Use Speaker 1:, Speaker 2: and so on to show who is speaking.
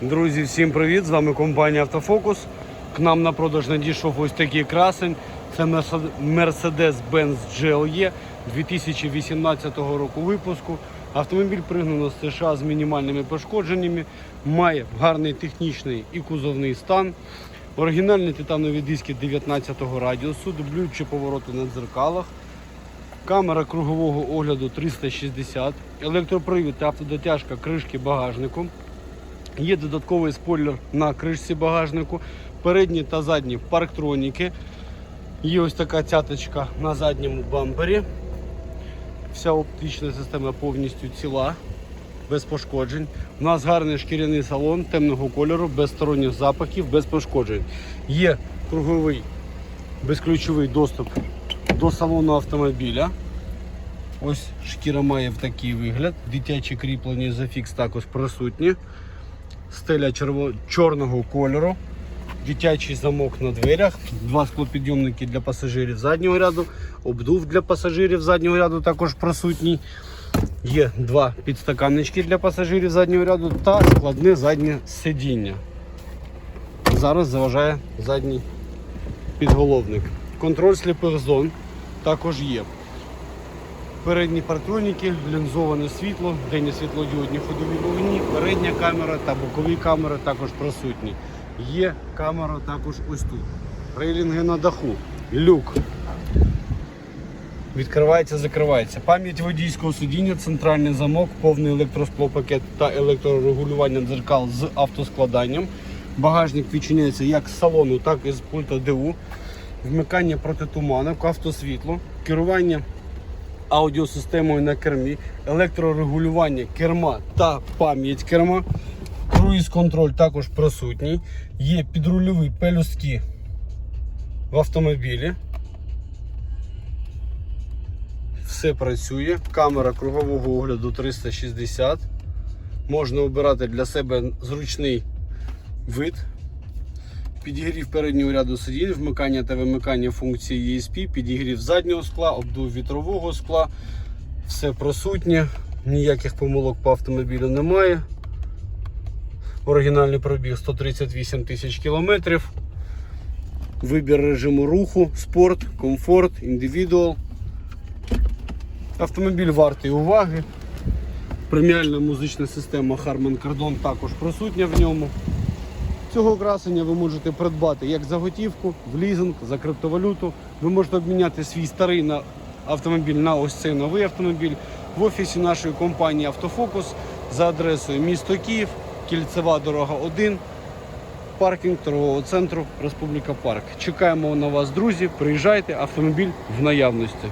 Speaker 1: Друзі, всім привіт! З вами компанія Автофокус. К нам на продаж надійшов ось такий красень. Це Mercedes-Benz GLE 2018 року випуску. Автомобіль пригнано з США з мінімальними пошкодженнями, має гарний технічний і кузовний стан. Оригінальні титанові диски 19 го радіусу, дублюючі повороти на дзеркалах. Камера кругового огляду 360, електропривід та автодотяжка кришки багажнику. Є додатковий спойлер на кришці багажнику, передні та задні парктроніки. Є ось така цяточка на задньому бампері. Вся оптична система повністю ціла, без пошкоджень. У нас гарний шкіряний салон темного кольору, без сторонніх запахів, без пошкоджень. Є круговий безключовий доступ до салону автомобіля. Ось шкіра має в такий вигляд. Дитячі кріплення зафікс також присутні. Стеля черво... чорного кольору. Дитячий замок на дверях, два склопідйомники для пасажирів заднього ряду, обдув для пасажирів заднього ряду також присутній. Є два підстаканнички для пасажирів заднього ряду та складне заднє сидіння. Зараз заважає задній підголовник. Контроль сліпих зон також є. Передні партроніки, лінзоване світло, денні світлодіодні ходові вогні, передня камера та бокові камери також присутні. Є камера також ось тут. Рейлінги на даху, люк. Відкривається, закривається. Пам'ять водійського сидіння, центральний замок, повний електросклопакет та електрорегулювання дзеркал з автоскладанням. Багажник відчиняється як з салону, так і з пульта ДУ. Вмикання протитуманок, автосвітло, керування аудіосистемою на кермі, електрорегулювання керма та пам'ять керма. Круїз контроль також присутній. Є підрульові пелюстки в автомобілі. Все працює. Камера кругового огляду 360. Можна обирати для себе зручний вид. Підігрів переднього ряду сидінь, вмикання та вимикання функції ESP, підігрів заднього скла, обдув вітрового скла. Все присутнє, ніяких помилок по автомобілю немає. Оригінальний пробіг 138 тисяч кілометрів. Вибір режиму руху, спорт, комфорт, індивідуал. Автомобіль вартий уваги. Преміальна музична система Harman Kardon також присутня в ньому. Цього красення ви можете придбати як за готівку, в лізинг, за криптовалюту. Ви можете обміняти свій старий на автомобіль на ось цей новий автомобіль в офісі нашої компанії Автофокус за адресою місто Київ, Кільцева дорога 1, паркінг торгового центру Республіка Парк. Чекаємо на вас, друзі. Приїжджайте, автомобіль в наявності.